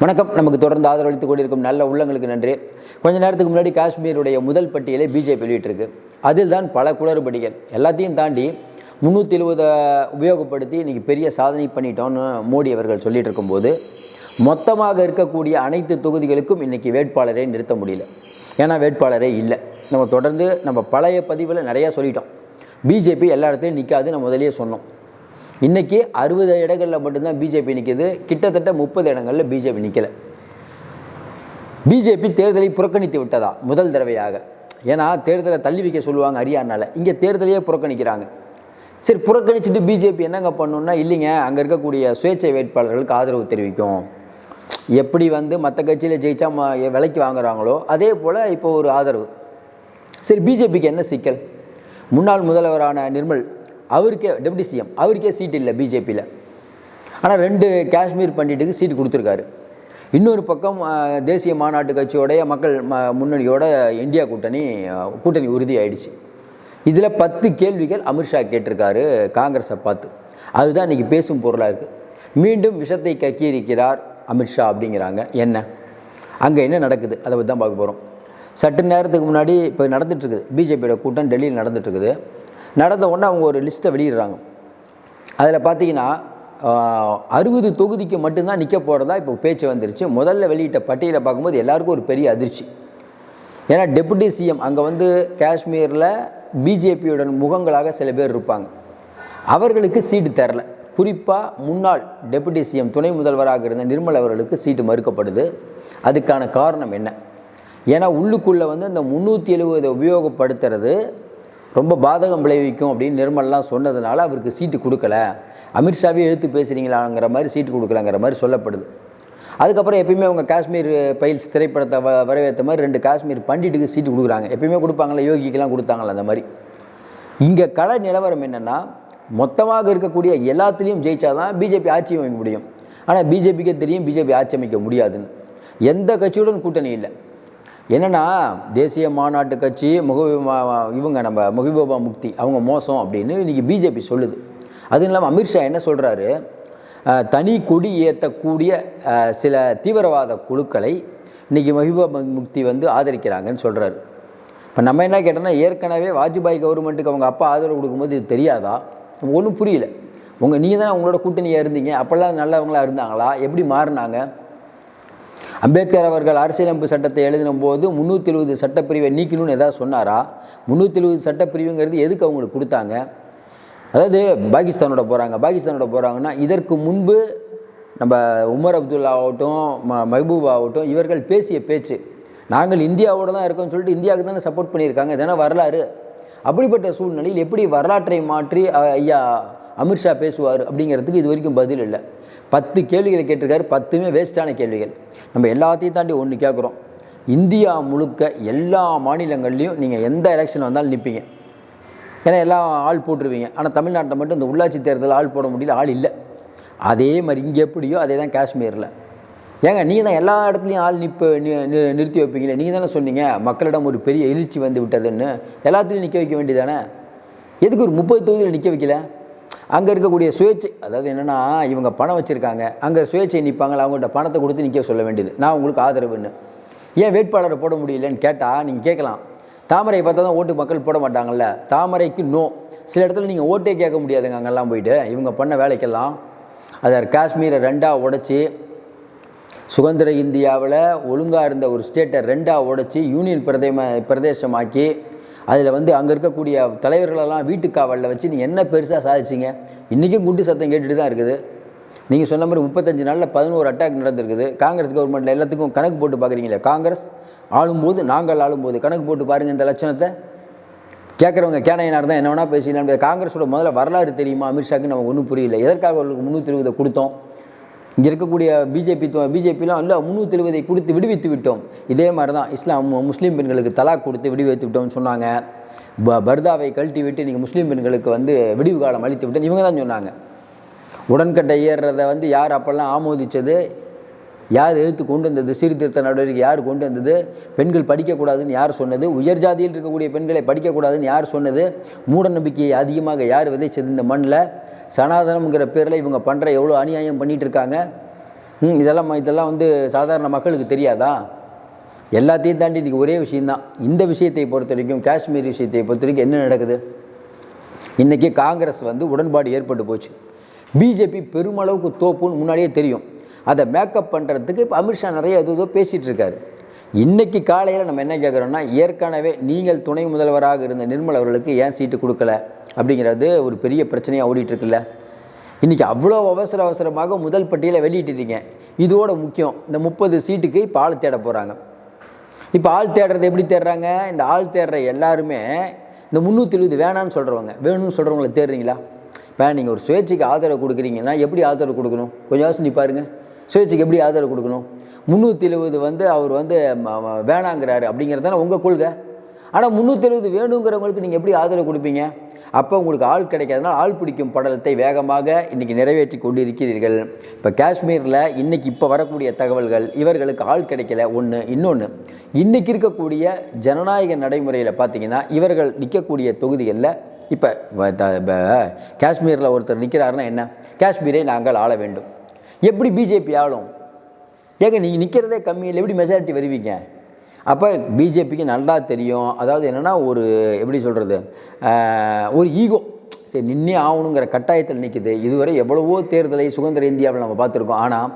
வணக்கம். நமக்கு தொடர்ந்து ஆதரவளித்துக் கொண்டிருக்கும் நல்ல உள்ளங்களுக்கு நன்றி. கொஞ்ச நேரத்துக்கு முன்னாடி காஷ்மீருடைய முதல் பட்டியலை பிஜேபி வெளியிட்டிருக்கு. அதில் தான் பல குளறுபடிகள். எல்லாத்தையும் தாண்டி முந்நூற்றி எழுபதை உபயோகப்படுத்தி இன்றைக்கி பெரிய சாதனை பண்ணிட்டோன்னு மோடி அவர்கள் சொல்லிட்டு இருக்கும்போது மொத்தமாக இருக்கக்கூடிய அனைத்து தொகுதிகளுக்கும் இன்றைக்கி வேட்பாளரை நிறுத்த முடியல. ஏன்னா வேட்பாளரே இல்லை. நம்ம தொடர்ந்து நம்ம பழைய பதிவில் நிறையா சொல்லிட்டோம். பிஜேபி எல்லா இடத்துலையும் நிற்காது நம்ம முதலே சொன்னோம். இன்றைக்கி அறுபது இடங்களில் மட்டும்தான் பிஜேபி நிற்கிது கிட்டத்தட்ட முப்பது இடங்களில் பிஜேபி நிற்கலை பிஜேபி தேர்தலை புறக்கணித்து விட்டதா? முதல் தடவையாக. ஏன்னா தேர்தலை தள்ளி வைக்க சொல்லுவாங்க அரியானால இங்கே தேர்தலையே புறக்கணிக்கிறாங்க. சரி புறக்கணிச்சுட்டு பிஜேபி என்னங்க பண்ணணும்னா இல்லைங்க அங்கே இருக்கக்கூடிய சுயேட்சை வேட்பாளர்களுக்கு ஆதரவு தெரிவிக்கும். எப்படி வந்து மற்ற கட்சியில் ஜெயிச்சா விலைக்கு வாங்குறாங்களோ அதே போல் இப்போ ஒரு ஆதரவு. சரி பிஜேபிக்கு என்ன சிக்கல்? முன்னாள் முதல்வரான நிர்மல் அவருக்கே டெப்டி சிஎம் அவருக்கே சீட் இல்லை பிஜேபியில். ஆனால் ரெண்டு காஷ்மீர் பண்டிட்டுக்கு சீட்டு கொடுத்துருக்காரு. இன்னொரு பக்கம் தேசிய மாநாட்டு கட்சியோடைய மக்கள் ம முன்னணியோட இந்தியா கூட்டணி கூட்டணி உறுதி ஆயிடுச்சு இதில் பத்து கேள்விகள் அமித்ஷா கேட்டிருக்காரு காங்கிரஸை பார்த்து. அதுதான் இன்றைக்கி பேசும் பொருளாக இருக்குது மீண்டும் விஷத்தை கக்கியிருக்கிறார் அமித்ஷா அப்படிங்கிறாங்க. என்ன? அங்கே என்ன நடக்குது? அதை பற்றி தான் பார்க்க போகிறோம் சற்று நேரத்துக்கு முன்னாடி இப்போ நடந்துட்டுருக்குது பிஜேபியோட கூட்டம் டெல்லியில் நடந்துட்டுருக்குது நடந்த உடனே அவங்க ஒரு லிஸ்ட்டை வெளியிடுறாங்க. அதில் பார்த்தீங்கன்னா அறுபது தொகுதிக்கு மட்டும்தான் நிற்க போகிறதா இப்போ பேச்சு வந்துருச்சு. முதல்ல வெளியிட்ட பட்டியலை பார்க்கும்போது எல்லாருக்கும் ஒரு பெரிய அதிர்ச்சி. ஏன்னா டெபுட்டி சிஎம் அங்கே வந்து காஷ்மீரில் பிஜேபியுடன் முகங்களாக சில பேர் இருப்பாங்க. அவர்களுக்கு சீட்டு தரல. குறிப்பாக முன்னாள் டெபுட்டி சிஎம் துணை முதல்வராக இருந்த நிர்மல் அவர்களுக்கு சீட்டு மறுக்கப்படுது. அதுக்கான காரணம் என்ன? ஏன்னா உள்ளுக்குள்ளே வந்து இந்த முந்நூற்றி எழுபதை உபயோகப்படுத்துறது ரொம்ப பாதகம் விளைவிக்கும் அப்படின்னு நிர்மல்லாம் சொன்னதுனால அவருக்கு சீட்டு கொடுக்கல. அமித்ஷாவே எடுத்து பேசுகிறீங்களாங்கிற மாதிரி சீட்டு கொடுக்கலங்கிற மாதிரி சொல்லப்படுது. அதுக்கப்புறம் எப்பயுமே அவங்க காஷ்மீர் பைல்ஸ் திரைப்படத்தை வ வரவேற்ற மாதிரி ரெண்டு காஷ்மீர் பண்டிட்டுக்கு சீட்டு கொடுக்குறாங்க. எப்பயுமே கொடுப்பாங்களே யோகிக்கெல்லாம் கொடுத்தாங்களே அந்த மாதிரி. இங்கே கள நிலவரம் என்னென்னா மொத்தமாக இருக்கக்கூடிய எல்லாத்துலேயும் ஜெயிச்சாதான் பிஜேபி ஆட்சி அமைக்க முடியும். ஆனால் பிஜேபிக்கே தெரியும் பிஜேபி ஆட்சி அமைக்க முடியாதுன்னு. எந்த கட்சியுடன் கூட்டணி இல்லை. என்னென்னா தேசிய மாநாட்டு கட்சி முக இவங்க நம்ம முகிபோபா முக்தி அவங்க மோசம் அப்படின்னு இன்றைக்கி பிஜேபி சொல்லுது. அதுவும் இல்லாமல் அமித்ஷா என்ன சொல்கிறாரு தனி கொடி ஏற்றக்கூடிய சில தீவிரவாத குழுக்களை இன்றைக்கி மஹிபூபா முக்தி வந்து ஆதரிக்கிறாங்கன்னு சொல்கிறாரு இப்போ நம்ம என்ன கேட்டோம்னா ஏற்கனவே வாஜ்பாய் கவர்மெண்ட்டுக்கு அவங்க அப்பா ஆதரவு கொடுக்கும்போது இது தெரியாதா? ஒன்றும் புரியல. உங்கள் நீங்கள் தானே உங்களோட கூட்டணியாக இருந்தீங்க. அப்போல்லாம் நல்லவங்களா இருந்தாங்களா? எப்படி மாறினாங்க? அம்பேத்கர் அவர்கள் அரசியலமைப்பு சட்டத்தை எழுதின போது முந்நூற்றி எழுபது சட்டப்பிரிவை நீக்கணும்னு எதாவது சொன்னாரா? முந்நூற்றி எழுபது சட்டப்பிரிவுங்கிறது எதுக்கு அவங்களுக்கு கொடுத்தாங்க? அதாவது பாகிஸ்தானோட போகிறாங்க பாகிஸ்தானோட போகிறாங்கன்னா இதற்கு முன்பு நம்ம உமர் அப்துல்லா ஆகட்டும் ம மெஹபூப் ஆகட்டும் இவர்கள் பேசிய பேச்சு நாங்கள் இந்தியாவோட தான் இருக்கோம்னு சொல்லிட்டு இந்தியாவுக்கு தானே சப்போர்ட் பண்ணியிருக்காங்க இதனால் வரலாறு? அப்படிப்பட்ட சூழ்நிலையில் எப்படி வரலாற்றை மாற்றி ஐயா அமித்ஷா பேசுவார் அப்படிங்கிறதுக்கு இது வரைக்கும் பதில் இல்லை. பத்து கேள்விகளை கேட்டிருக்காரு பத்துமே வேஸ்ட்டான கேள்விகள். நம்ம எல்லாத்தையும் தாண்டி ஒன்று கேட்குறோம் இந்தியா முழுக்க எல்லா மாநிலங்கள்லேயும் நீங்கள் எந்த எலெக்ஷன் வந்தாலும் நிற்பீங்க ஏன்னா எல்லாம் ஆள் போட்டுருவீங்க. ஆனால் தமிழ்நாட்டில் மட்டும் இந்த உள்ளாட்சி தேர்தல் ஆள் போட முடியல ஆள் இல்லை. அதே மாதிரி இங்கே எப்படியோ அதே தான் காஷ்மீரில். ஏங்க நீங்கள் தான் எல்லா இடத்துலையும் ஆள் நிற்ப நி- நி- நிறுத்தி வைப்பீங்களே. நீங்கள் தானே சொன்னீங்க மக்களிடம் ஒரு பெரிய எழுச்சி வந்து விட்டதுன்னு. எல்லாத்துலேயும் நிற்க வைக்க வேண்டியதானே எதுக்கு ஒரு முப்பது தொகுதியில் நிற்க வைக்கல? அங்கே இருக்கக்கூடிய சுயேட்சை அதாவது என்னென்னா இவங்க பணம் வச்சுருக்காங்க. அங்கே சுயேட்சை நிற்பாங்களா அவங்கள்ட்ட பணத்தை கொடுத்து நிற்க சொல்ல வேண்டியது. நான் உங்களுக்கு ஆதரவுன்னு. ஏன் வேட்பாளரை போட முடியலன்னு கேட்டால் நீங்கள் கேட்கலாம். தாமரை பார்த்தா தான் ஓட்டு மக்கள் போட மாட்டாங்கல்ல? தாமரைக்கு நோ சில இடத்துல நீங்கள் ஓட்டே கேட்க முடியாதுங்க அங்கெல்லாம் போயிட்டு. இவங்க பண்ண வேலைக்கெல்லாம். அதை காஷ்மீரை ரெண்டாக உடைச்சி சுதந்திர இந்தியாவில் ஒழுங்காக இருந்த ஒரு ஸ்டேட்டை ரெண்டாக உடைச்சி யூனியன் பிரதேம பிரதேசமாக்கி அதில் வந்து அங்கே இருக்கக்கூடிய தலைவர்களெல்லாம் வீட்டு காவலில் வச்சு நீங்கள் என்ன பெருசாக சாதிச்சிங்க? இன்றைக்கும் குண்டு சத்தம் கேட்டுட்டு தான் இருக்குது. நீங்கள் சொன்ன மாதிரி முப்பத்தஞ்சு நாளில் பதினோரு அட்டாக் நடந்திருக்குது. காங்கிரஸ் கவர்மெண்ட்டில் எல்லாத்துக்கும் கணக்கு போட்டு பார்க்குறீங்களே காங்கிரஸ்? ஆளும்போது நாங்கள் ஆளும்போது கணக்கு போட்டு பாருங்கள் இந்த லட்சணத்தை. கேட்குறவங்க கேனையனார் தான் என்ன வேணால் பேசிக்கலாம் காங்கிரஸோட முதல்ல வரலாறு தெரியுமா? அமித்ஷாக்கு நமக்கு ஒன்றும் புரியல. எதற்காக அவர்களுக்கு முந்நூற்றி இருபதை கொடுத்தோம்? இங்கே இருக்கக்கூடிய பிஜேபி பிஜேபிலாம் இல்லை முந்நூற்றி எழுபதை கொடுத்து விடுவித்து விட்டோம். இதே மாதிரி தான் இஸ்லாம் முஸ்லீம் பெண்களுக்கு தலாக் கொடுத்து விடுவித்து விட்டோம்னு சொன்னாங்க. ப பர்தாவை கழட்டி விட்டு நீங்கள் முஸ்லீம் பெண்களுக்கு வந்து விடிவு காலம் அளித்து விட்டேன் இவங்க தான் சொன்னாங்க. உடன்கட்டை ஏறுறதை வந்து யார் அப்போல்லாம் ஆமோதிச்சது? யார் எதிர்த்து கொண்டு வந்தது? சீர்திருத்த நடவடிக்கை யார் கொண்டு வந்தது? பெண்கள் படிக்கக்கூடாதுன்னு யார் சொன்னது? உயர் ஜாதியில் இருக்கக்கூடிய பெண்களை படிக்கக்கூடாதுன்னு யார் சொன்னது? மூட நம்பிக்கையை அதிகமாக யார் விதைச்சது இந்த மண்ணில்? சனாதனம்ங்கிற பேரில் இவங்க பண்ணுற எவ்வளோ அநியாயம் பண்ணிகிட்டு இருக்காங்க ம் இதெல்லாம் இதெல்லாம் வந்து சாதாரண மக்களுக்கு தெரியாதா? எல்லாத்தையும் தாண்டி இன்றைக்கி ஒரே விஷயந்தான் இந்த விஷயத்தை பொறுத்த வரைக்கும் காஷ்மீர் விஷயத்தை பொறுத்த வரைக்கும் என்ன நடக்குது? இன்றைக்கி காங்கிரஸ் வந்து உடன்பாடு ஏற்பட்டு போச்சு. பிஜேபி பெருமளவுக்கு தோப்புன்னு முன்னாடியே தெரியும். அதை மேக்கப் பண்ணுறதுக்கு இப்போ அமித்ஷா நிறைய எது ஏதோ பேசிகிட்டு இருக்காரு இன்றைக்கி காலையில் நம்ம என்ன கேட்குறோன்னா ஏற்கனவே நீங்கள் துணை முதல்வராக இருந்த நிர்மல் அவர்களுக்கு ஏன் சீட்டு கொடுக்கல? அப்படிங்கிறது ஒரு பெரிய பிரச்சனையாக ஓடிட்டுருக்குல்ல இன்றைக்கி அவ்வளோ அவசர அவசரமாக முதல் பட்டியலை வெளியிட்டுட்டீங்க இதோட முக்கியம் இந்த முப்பது சீட்டுக்கு இப்போ ஆள் தேட போகிறாங்க இப்போ ஆள் தேடுறது எப்படி தேடுறாங்க? இந்த ஆள் தேடுற எல்லாருமே இந்த முந்நூற்றி எழுபது வேணான்னு சொல்கிறவங்க வேணும்னு சொல்கிறவங்கள தேடுறீங்களா? இப்போ நீங்கள் ஒரு சுயேட்சைக்கு ஆதரவு கொடுக்குறீங்கன்னா எப்படி ஆதரவு கொடுக்கணும்? கொஞ்சம் யோசனை பாருங்க. சுயேட்சைக்கு எப்படி ஆதரவு கொடுக்கணும்? முந்நூற்றி எழுபது வந்து அவர் வந்து வேணாங்கிறாரு அப்படிங்கிறது தானே உங்கள் கொள்கை. ஆனால் முந்நூற்றி எழுபது வேணுங்கிறவங்களுக்கு நீங்கள் எப்படி ஆதரவு கொடுப்பீங்க? அப்போ உங்களுக்கு ஆள் கிடைக்காதனால ஆள் பிடிக்கும் படலத்தை வேகமாக இன்றைக்கி நிறைவேற்றி கொண்டிருக்கிறீர்கள். இப்போ காஷ்மீரில் இன்றைக்கி இப்போ வரக்கூடிய தகவல்கள் இவர்களுக்கு ஆள் கிடைக்கல. ஒன்று இன்னொன்று இன்றைக்கி இருக்கக்கூடிய ஜனநாயக நடைமுறையில் பார்த்தீங்கன்னா இவர்கள் நிற்கக்கூடிய தொகுதிகளில் இப்போ காஷ்மீரில் ஒருத்தர் நிற்கிறாருன்னா என்ன? காஷ்மீரை நாங்கள் ஆள வேண்டும். எப்படி பிஜேபி ஆளும்? ஏங்க நீங்கள் நிற்கிறதே கம்மியில் எப்படி மெஜாரிட்டி வருவீங்க? அப்போ பிஜேபிக்கு நல்லா தெரியும். அதாவது என்னென்னா ஒரு எப்படி சொல்கிறது ஒரு ஈகோ. சரி நின்னே ஆகணுங்கிற கட்டாயத்தில் நிற்கிது இதுவரை எவ்வளவோ தேர்தலை சுதந்திர இந்தியாவில் நம்ம பார்த்துருக்கோம். ஆனால்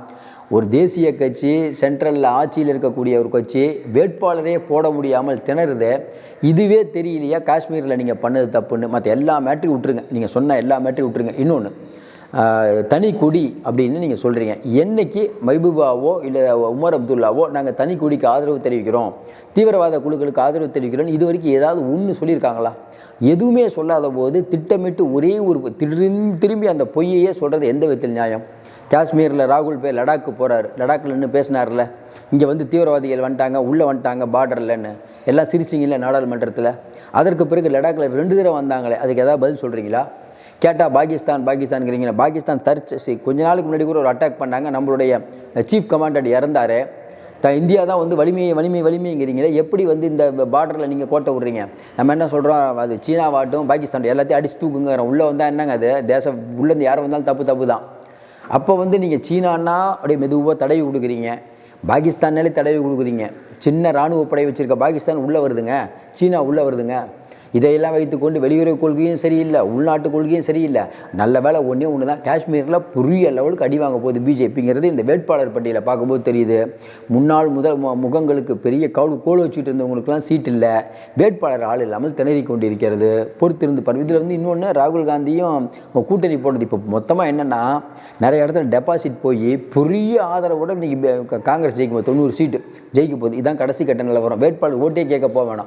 ஒரு தேசிய கட்சி சென்ட்ரலில் ஆட்சியில் இருக்கக்கூடிய ஒரு கட்சி வேட்பாளரே போட முடியாமல் திணறுது இதுவே தெரியலையா? காஷ்மீரில் நீங்கள் பண்ணது தப்புன்னு. மற்ற எல்லா மேட்ரியும் விட்டுருங்க. நீங்கள் சொன்ன எல்லா மேட்ரியும் விட்டுருங்க. இன்னொன்று தனி குடி அப்படின்னு நீங்கள் சொல்கிறீங்க என்னைக்கு மைபூபாவோ இல்லை உமர் அப்துல்லாவோ நாங்கள் தனி குடிக்கு ஆதரவு தெரிவிக்கிறோம் தீவிரவாத குழுக்களுக்கு ஆதரவு தெரிவிக்கிறோம் இது வரைக்கும் ஏதாவது ஒன்று சொல்லியிருக்காங்களா? எதுவுமே சொல்லாத போது திட்டமிட்டு ஒரே ஒரு திரும்பி திரும்பி அந்த பொய்யையே சொல்கிறது எந்த விதத்தில் நியாயம்? காஷ்மீரில் ராகுல் போய் லடாக்கு போகிறார் லடாக்கில் நின்று பேசினார்ல. இங்கே வந்து தீவிரவாதிகள் வந்துட்டாங்க உள்ளே வந்துட்டாங்க பார்டர்லன்னு எல்லாம் சிரிச்சிங்கல்ல நாடாளுமன்றத்தில். அதற்கு பிறகு லடாக்கில் ரெண்டு தடவை வந்தாங்களே அதுக்கு ஏதாவது பதில் சொல்கிறீங்களா கேட்டால் பாகிஸ்தான் பாகிஸ்தான்ங்கிறீங்க. பாகிஸ்தான் தரிச்சு கொஞ்ச நாளுக்கு முன்னாடி கூட ஒரு அட்டாக் பண்ணாங்க. நம்மளுடைய சீஃப் கமாண்டர் இறந்தாரு. த இந்தியா தான் வந்து வலிமையை வலிமை வலிமைங்கிறீங்களே. எப்படி வந்து இந்த பார்டரில் நீங்கள் கோட்டை விட்றீங்க? நம்ம என்ன சொல்கிறோம் அது சீனாவாட்டும் பாகிஸ்தான் எல்லாத்தையும் அடிச்சு தூக்குங்கிறோம். உள்ளே வந்தால் என்னங்க அது? தேசம் உள்ளேருந்து யார் வந்தாலும் தப்பு தப்பு தான். அப்போ வந்து நீங்கள் சீனான்னா அப்படியே மெதுவாக தடவி கொடுக்குறீங்க பாகிஸ்தான்னாலே தடவி கொடுக்குறீங்க சின்ன இராணுவ படை வச்சுருக்க பாகிஸ்தான் உள்ளே வருதுங்க. சீனா உள்ளே வருதுங்க. இதையெல்லாம் வைத்துக்கொண்டு வெளியுறவு கொள்கையும் சரியில்லை உள்நாட்டு கொள்கையும் சரியில்லை. நல்ல வேலை ஒன்றே ஒன்று தான் காஷ்மீரில் பெரிய லெவலுக்கு அடி வாங்க போகுது பிஜேபிங்கிறது. இந்த வேட்பாளர் பட்டியலை பார்க்கும்போது தெரியுது. முன்னாள் முதல் மு- முகங்களுக்கு பெரிய கவுடு கோல் வச்சுட்டு இருந்தவங்களுக்குலாம் சீட் இல்லை. வேட்பாளர் ஆள் இல்லாமல் திணறி கொண்டிருக்கிறது. பொறுத்திருந்து பாருங்க. இதில் வந்து இன்னொன்று ராகுல் காந்தியும் கூட்டணி போடுறது இப்போ மொத்தமாக என்னென்னா நிறைய இடத்துல டெபாசிட் போய் பெரிய ஆதரவோட இன்றைக்கி காங்கிரஸ் ஜெயிக்கும் போது தொண்ணூறு சீட்டு ஜெயிக்க போகுது. இதான் கடைசி கட்ட நிலவரம். வேட்பாளர் ஓட்டே கேட்க போக வேணாம்.